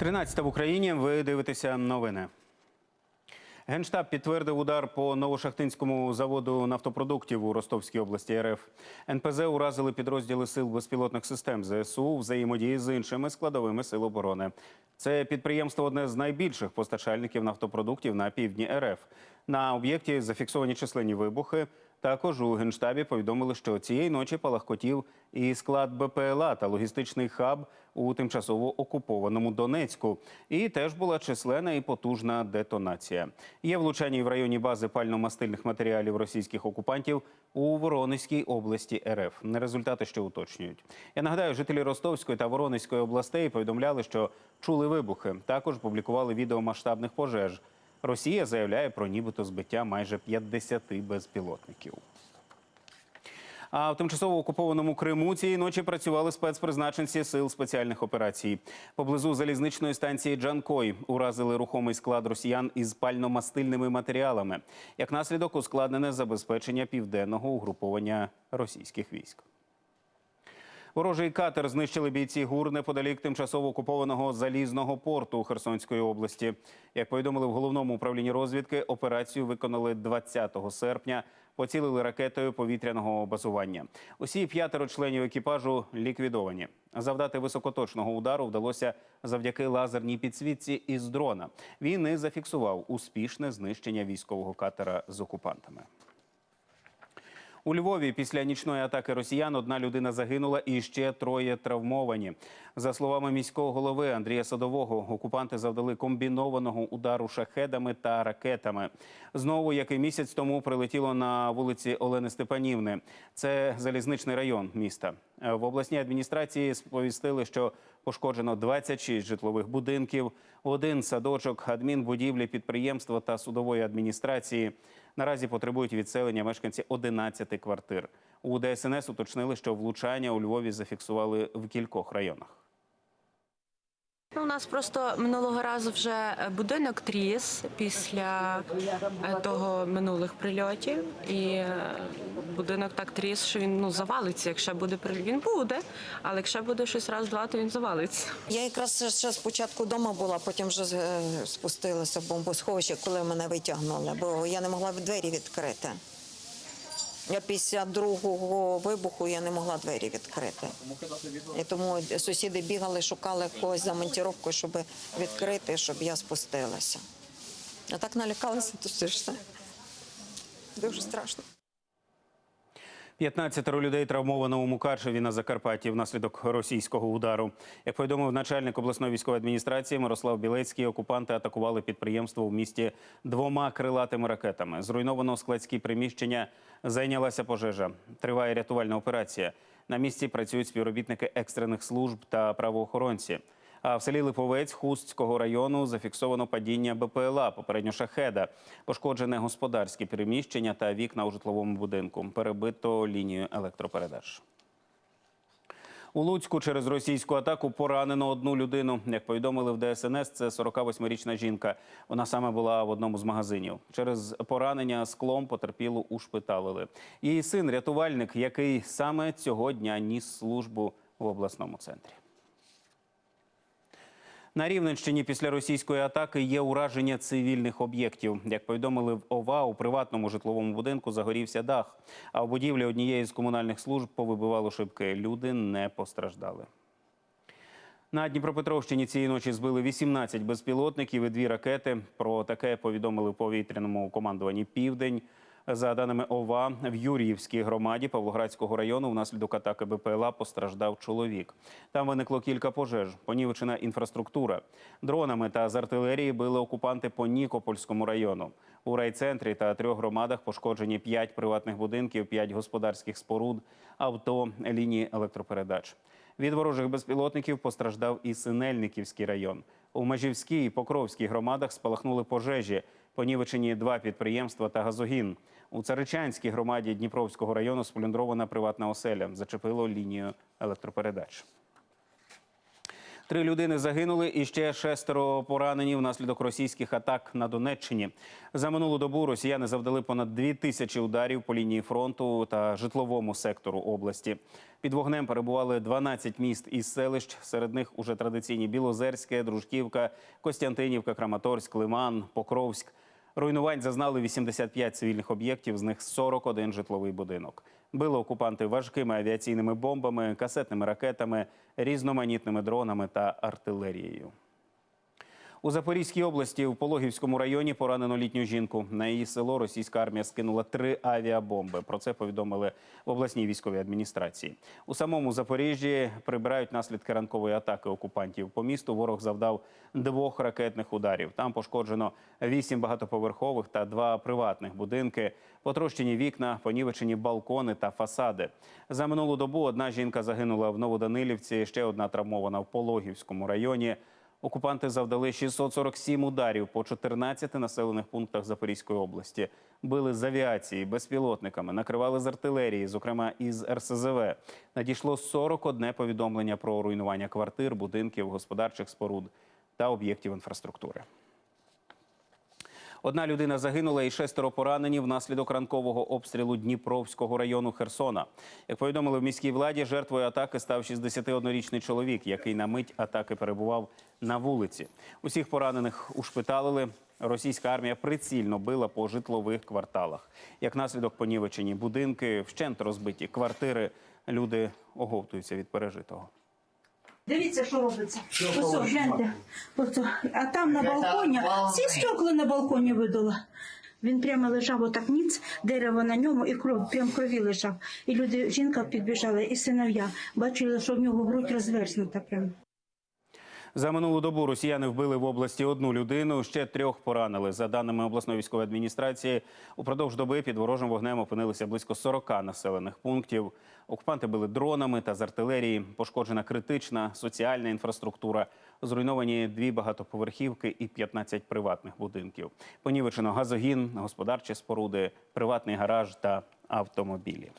13 в Україні. Ви дивитеся новини. Генштаб підтвердив удар по новошахтинському заводу нафтопродуктів у Ростовській області РФ. НПЗ уразили підрозділи сил безпілотних систем ЗСУ взаємодії з іншими складовими сил оборони. Це підприємство одне з найбільших постачальників нафтопродуктів на півдні РФ. На об'єкті зафіксовані численні вибухи. Також у генштабі повідомили, що цієї ночі палахкотів і склад БПЛА та логістичний хаб у тимчасово окупованому Донецьку. І теж була численна і потужна детонація. Є влучання в районі бази пально-мастильних матеріалів російських окупантів у Воронезькій області РФ. Не результати, що уточнюють. Я нагадаю, жителі Ростовської та Воронезької областей повідомляли, що чули вибухи. Також публікували відео масштабних пожеж. Росія заявляє про нібито збиття майже 50 безпілотників. А в тимчасово окупованому Криму цієї ночі працювали спецпризначенці сил спеціальних операцій. Поблизу залізничної станції Джанкой уразили рухомий склад росіян із пально-мастильними матеріалами. Як наслідок ускладнене забезпечення південного угруповання російських військ. Ворожий катер знищили бійці ГУР неподалік тимчасово окупованого залізного порту Херсонської області. Як повідомили в головному управлінні розвідки, операцію виконали 20 серпня. Поцілили ракетою повітряного базування. Усі п'ятеро членів екіпажу ліквідовані. Завдати високоточного удару вдалося завдяки лазерній підсвітці із дрона. Він і зафіксував успішне знищення військового катера з окупантами. У Львові після нічної атаки росіян одна людина загинула і ще троє травмовані. За словами міського голови Андрія Садового, окупанти завдали комбінованого удару шахедами та ракетами. Знову, як і місяць тому, прилетіло на вулиці Олени Степанівни. Це залізничний район міста. В обласній адміністрації сповістили, що пошкоджено 26 житлових будинків, один садочок, адмінбудівлі, підприємства та судової адміністрації. Наразі потребують відселення мешканці 11 квартир. У ДСНС уточнили, що влучання у Львові зафіксували в кількох районах. У нас просто минулого разу вже будинок тріс після е, того минулих прильотів, і е, будинок так тріс, що він ну завалиться. Якщо буде прильот, він буде, але якщо буде щось раз-два, то він завалиться. Я якраз ще спочатку вдома була, потім вже е, спустилася в бомбосховище, коли мене витягнули, бо я не могла двері відкрити. Я після другого вибуху я не могла двері відкрити. І тому сусіди бігали, шукали когось за монтіровкою, щоб відкрити, щоб я спустилася. А так налякалася, то все ж. Дуже страшно. 15 людей травмовано у Мукачеві на Закарпатті внаслідок російського удару. Як повідомив начальник обласної військової адміністрації Мирослав Білецький, окупанти атакували підприємство в місті двома крилатими ракетами. Зруйновано складські приміщення, зайнялася пожежа. Триває рятувальна операція. На місці працюють співробітники екстрених служб та правоохоронці. А в селі Липовець Хустського району зафіксовано падіння БПЛА, попередньо шахеда, пошкоджене господарські приміщення та вікна у житловому будинку. Перебито лінію електропередач. У Луцьку через російську атаку поранено одну людину. Як повідомили в ДСНС, це 48-річна жінка. Вона саме була в одному з магазинів. Через поранення склом потерпілу ушпиталили. Її син рятувальник, який саме цього дня ніс службу в обласному центрі. На Рівненщині після російської атаки є ураження цивільних об'єктів. Як повідомили в ОВА, у приватному житловому будинку загорівся дах. А в будівлі однієї з комунальних служб повибивало шибки. Люди не постраждали. На Дніпропетровщині цієї ночі збили 18 безпілотників і дві ракети. Про таке повідомили в повітряному командуванні Південь. За даними ОВА, в Юріївській громаді Павлоградського району внаслідок атаки БПЛА постраждав чоловік. Там виникло кілька пожеж, понівечена інфраструктура. Дронами та з артилерії били окупанти по Нікопольському району. У райцентрі та трьох громадах пошкоджені п'ять приватних будинків, п'ять господарських споруд, авто, лінії електропередач. Від ворожих безпілотників постраждав і Синельниківський район. У Межівській і Покровській громадах спалахнули пожежі. Понівечені два підприємства та газогін. У Царичанській громаді Дніпровського району сплюндрована приватна оселя. Зачепило лінію електропередач. Три людини загинули і ще шестеро поранені внаслідок російських атак на Донеччині. За минулу добу росіяни завдали понад дві тисячі ударів по лінії фронту та житловому сектору області. Під вогнем перебували 12 міст із селищ. Серед них уже традиційні Білозерське, Дружківка, Костянтинівка, Краматорськ, Лиман, Покровськ. Руйнувань зазнали 85 цивільних об'єктів, з них 41 житловий будинок. Били окупанти важкими авіаційними бомбами, касетними ракетами, різноманітними дронами та артилерією. У Запорізькій області в Пологівському районі поранено літню жінку. На її село російська армія скинула три авіабомби. Про це повідомили в обласній військовій адміністрації. У самому Запоріжжі прибирають наслідки ранкової атаки окупантів. По місту ворог завдав двох ракетних ударів. Там пошкоджено вісім багатоповерхових та два приватних будинки. Потрощені вікна, понівечені балкони та фасади. За минулу добу одна жінка загинула в Новоданилівці, ще одна травмована в Пологівському районі. Окупанти завдали 647 ударів по 14 населених пунктах Запорізької області. Били з авіації, безпілотниками, накривали з артилерії, зокрема із РСЗВ. Надійшло 41 повідомлення про руйнування квартир, будинків, господарчих споруд та об'єктів інфраструктури. Одна людина загинула і шестеро поранені внаслідок ранкового обстрілу Дніпровського району Херсона. Як повідомили в міській владі, жертвою атаки став 61-річний чоловік, який на мить атаки перебував на вулиці. Усіх поранених ушпиталили. Російська армія прицільно била по житлових кварталах. Як наслідок понівечені будинки, вщент розбиті квартири. Люди оговтуються від пережитого. Дивіться, що робиться. Ось, гляньте. Ось, а там на балконі, всі стекла на балконі видала. Він прямо лежав отак ніц, дерево на ньому і кров, прям крові лежав. І люди, жінка підбіжала, і синов'я. Бачили, що в нього грудь розверснута прям. За минулу добу росіяни вбили в області одну людину, ще трьох поранили. За даними обласної військової адміністрації, упродовж доби під ворожим вогнем опинилися близько 40 населених пунктів. Окупанти били дронами та з артилерії. Пошкоджена критична соціальна інфраструктура. Зруйновані дві багатоповерхівки і 15 приватних будинків. Понівечено газогін, господарчі споруди, приватний гараж та автомобілі.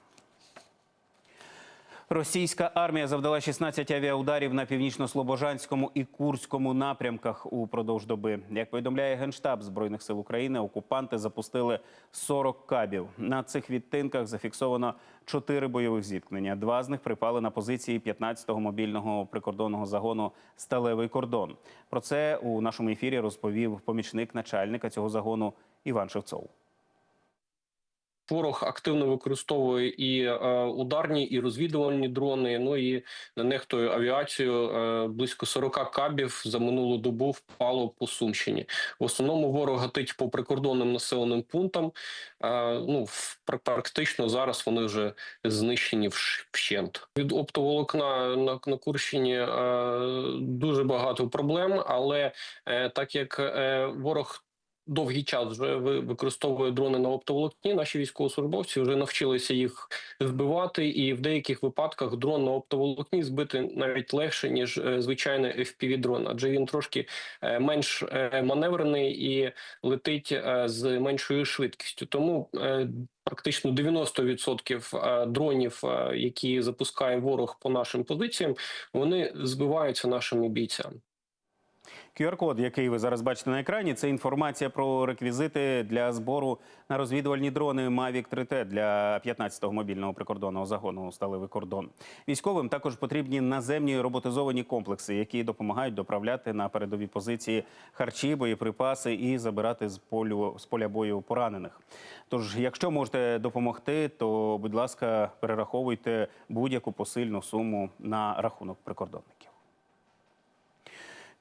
Російська армія завдала 16 авіаударів на північно-слобожанському і Курському напрямках упродовж доби. Як повідомляє генштаб збройних сил України, окупанти запустили 40 кабів. На цих відтинках зафіксовано 4 бойових зіткнення. Два з них припали на позиції 15-го мобільного прикордонного загону Сталевий кордон. Про це у нашому ефірі розповів помічник начальника цього загону Іван Шевцов. Ворог активно використовує і е, ударні, і розвідувальні дрони. Ну і не нехтою авіацію. Е, близько 40 кабів за минулу добу впало по Сумщині. В основному ворог гатить по прикордонним населеним пунктам. Е, ну в- практично зараз вони вже знищені вщент. Від оптоволокна на, на Курщині дуже багато проблем, але так як ворог довгий час вже ви- використовує дрони на оптоволокні. Наші військовослужбовці вже навчилися їх збивати, і в деяких випадках дрон на оптоволокні збити навіть легше ніж е, звичайний fpv дрон адже він трошки е, менш е, маневрений і летить з меншою швидкістю. Тому Практично 90% е, дронів, які запускає ворог по нашим позиціям, вони збиваються нашими бійцями. QR-код, який ви зараз бачите на екрані, це інформація про реквізити для збору на розвідувальні дрони Mavic 3T для 15-го мобільного прикордонного загону «Сталевий кордон». Військовим також потрібні наземні роботизовані комплекси, які допомагають доправляти на передові позиції харчі, боєприпаси і забирати з полю з поля бою поранених. Тож, якщо можете допомогти, то будь ласка, перераховуйте будь-яку посильну суму на рахунок прикордонників.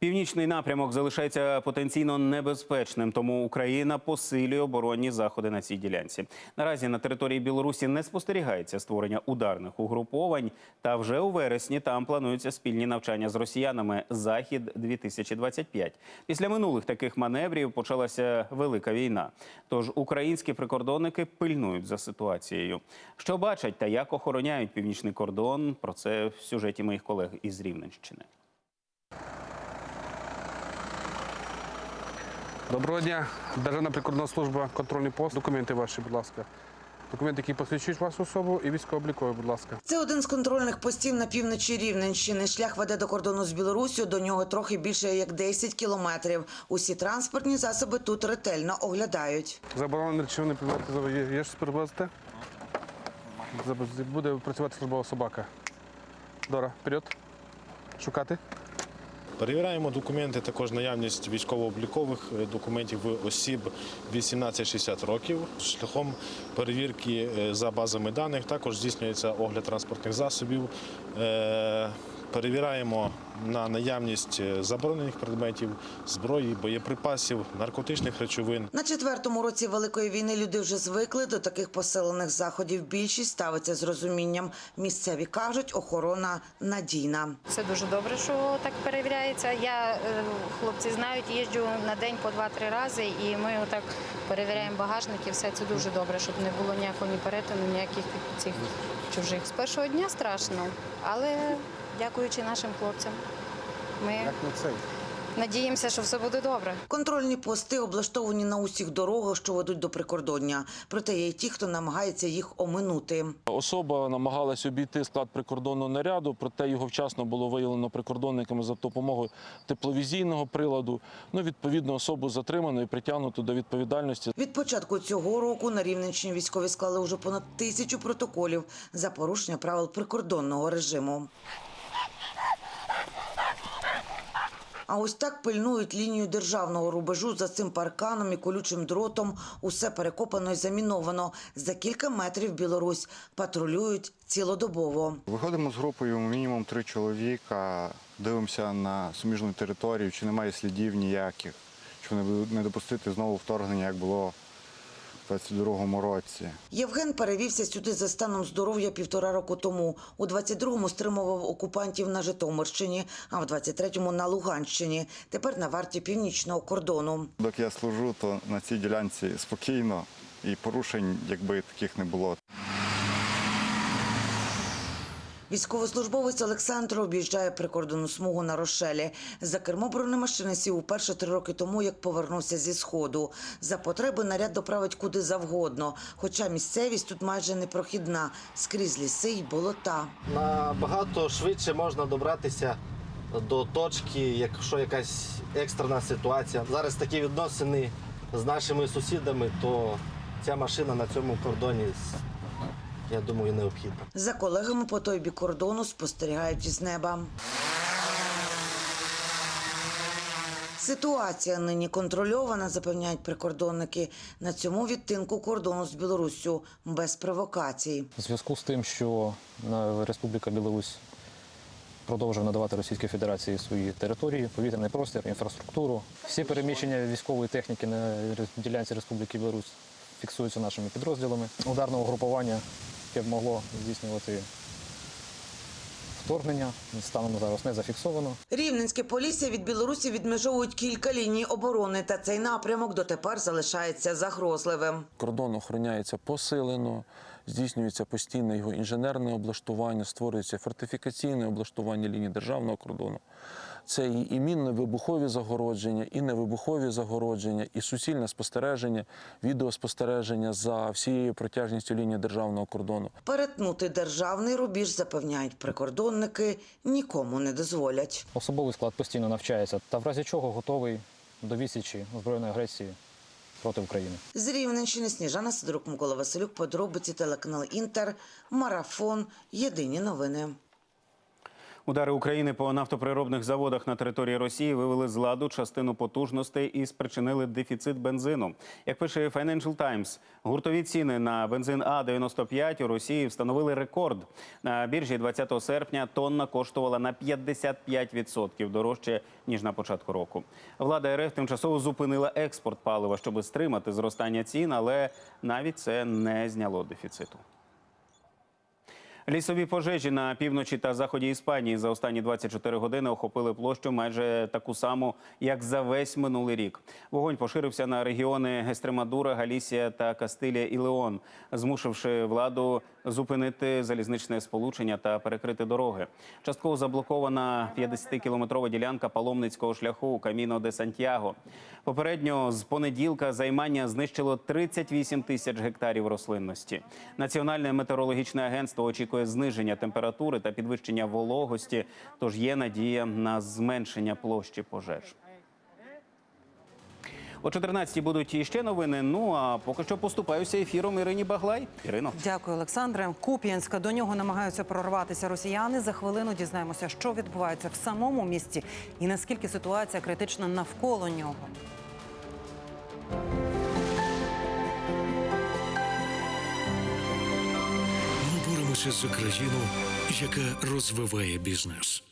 Північний напрямок залишається потенційно небезпечним, тому Україна посилює оборонні заходи на цій ділянці. Наразі на території Білорусі не спостерігається створення ударних угруповань. Та вже у вересні там плануються спільні навчання з росіянами Захід 2025 Після минулих таких маневрів почалася велика війна. Тож українські прикордонники пильнують за ситуацією. Що бачать та як охороняють північний кордон? Про це в сюжеті моїх колег із Рівненщини. Доброго дня. Державна прикордонна служба, контрольний пост. Документи ваші, будь ласка. Документи, які посвідчують вашу особу, і військово-облікові, будь ласка. Це один з контрольних постів на півночі Рівненщини. Шлях веде до кордону з Білоруссю. До нього трохи більше як 10 кілометрів. Усі транспортні засоби тут ретельно оглядають. Заборонені речовини придбати за є, є щось перевозити? Буде працювати службова собака. Дора, вперед. Шукати. Перевіряємо документи, також наявність військово-облікових е, документів осіб 18-60 років. Шляхом перевірки е, за базами даних також здійснюється огляд транспортних засобів. Е, Перевіряємо на наявність е, заборонених предметів, зброї, боєприпасів, наркотичних речовин. На четвертому році Великої війни люди вже звикли до таких посилених заходів. Більшість ставиться з розумінням. Місцеві кажуть, охорона надійна. Це дуже добре, що так перевіряється. Я е, хлопці знають, їжджу на день по два-три рази, і ми отак перевіряємо багажники. Все це дуже добре, щоб не було ніякого ні перетину, ніяких цих чужих. З першого дня страшно, але дякуючи нашим хлопцям, ми надіємося, що все буде добре. Контрольні пости облаштовані на усіх дорогах, що ведуть до прикордоння. Проте є й ті, хто намагається їх оминути. Особа намагалась обійти склад прикордонного наряду, проте його вчасно було виявлено прикордонниками за допомогою тепловізійного приладу. Ну, відповідно, особу затримано і притягнуто до відповідальності Від початку цього року на Рівненщині військові склали вже понад тисячу протоколів за порушення правил прикордонного режиму. А ось так пильнують лінію державного рубежу за цим парканом і колючим дротом. Усе перекопано і заміновано. За кілька метрів Білорусь патрулюють цілодобово. Виходимо з групою мінімум три чоловіка, дивимося на суміжну територію, чи немає слідів ніяких, щоб не- допустити знову вторгнення, як було в 22-му році. Євген перевівся сюди за станом здоров'я півтора року тому. У 22-му стримував окупантів на Житомирщині, а в 23-му на Луганщині. Тепер на варті північного кордону. Доки я служу, то на цій ділянці спокійно і порушень, якби таких не було. Військовослужбовець Олександр об'їжджає прикордонну смугу на Рошелі. За кермо бронемашини сів уперше три роки тому, як повернувся зі сходу. За потреби наряд доправить куди завгодно. Хоча місцевість тут майже непрохідна, скрізь ліси й болота. набагато швидше можна добратися до точки, якщо якась екстрена ситуація. Зараз такі відносини з нашими сусідами, то ця машина на цьому кордоні, я думаю, необхідна. За колегами по той бік кордону спостерігають із неба. Ситуація нині контрольована, запевняють прикордонники. На цьому відтинку кордону з Білоруссю без провокацій. У зв'язку з тим, що на Республіка Білорусь продовжує надавати Російській Федерації свої території, повітряний простір, інфраструктуру. Всі переміщення військової техніки на ділянці Республіки Білорусь фіксуються нашими підрозділами. Ударного групування, яке б могло здійснювати вторгнення, станом зараз не зафіксовано. Рівненське полісся від Білорусі відмежовують кілька ліній оборони, та цей напрямок дотепер залишається загрозливим. кордон охороняється посилено, здійснюється постійне його інженерне облаштування, створюється фортифікаційне облаштування лінії державного кордону. Це і, мінно-вибухові загородження, і невибухові загородження, і суцільне спостереження, відеоспостереження за всією протяжністю лінії державного кордону. Перетнути державний рубіж, запевняють прикордонники, нікому не дозволять. Особовий склад постійно навчається та в разі чого готовий до відсічі збройної агресії проти України. З Рівненщини Сніжана Сидорук, Микола Василюк, подробиці телеканал Інтер, Марафон, Єдині новини. Удари України по нафтоприробних заводах на території Росії вивели з ладу частину потужностей і спричинили дефіцит бензину. Як пише Financial Times, гуртові ціни на бензин А95 у Росії встановили рекорд. На біржі 20 серпня тонна коштувала на 55% дорожче ніж на початку року. Влада РФ тимчасово зупинила експорт палива, щоб стримати зростання цін, але навіть це не зняло дефіциту. Лісові пожежі на півночі та заході Іспанії за останні 24 години охопили площу майже таку саму, як за весь минулий рік. Вогонь поширився на регіони Гестремадура, Галісія та Кастилія і Леон, змушивши владу зупинити залізничне сполучення та перекрити дороги. Частково заблокована 50-кілометрова ділянка паломницького шляху Каміно де Сантьяго. Попередньо з понеділка займання знищило 38 тисяч гектарів рослинності. Національне метеорологічне агентство очікує зниження температури та підвищення вологості, тож є надія на зменшення площі пожеж. О 14-й будуть іще новини. Ну а поки що поступаюся ефіром Ірині Баглай. Ірино. Дякую, Олександре. Куп'янська до нього намагаються прорватися росіяни. За хвилину дізнаємося, що відбувається в самому місті і наскільки ситуація критична навколо нього. Ми боремося за країну, яка розвиває бізнес.